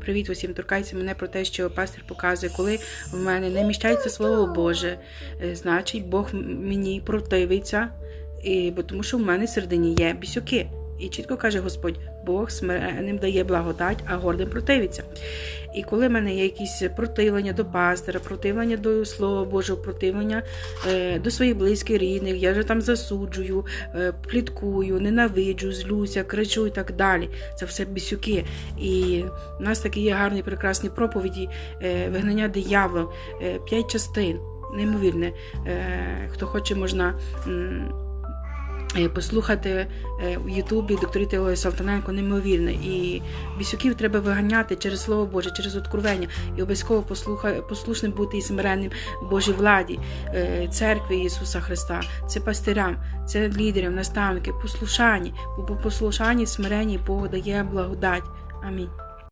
Привіт усім торкається мене про те, що пастор показує, коли в мене не міщається слово Боже, е, значить Бог мені противиться, і, бо тому що в мене середині є бісюки. І чітко каже Господь, Бог смиренним дає благодать, а гордим противиться. І коли в мене є якісь противлення до пастора, противлення до Слова Божого, противлення е, до своїх близьких рідних, я вже там засуджую, е, пліткую, ненавиджу, злюся, кричу і так далі. Це все бісюки. І в нас такі є гарні прекрасні проповіді е, вигнання диявола, е, п'ять частин. Неймовірне. Хто хоче, можна. Е, Послухати е, в Ютубі докторі Теології Салтаненко неймовірне. І бісюків треба виганяти через Слово Боже, через откровення. І обов'язково послушним бути і смиренним Божій владі, е, церкві Ісуса Христа, це пастирям, це лідерам, наставники, послушанні. Бо по послушанні, смиренні Бог дає благодать. Амінь.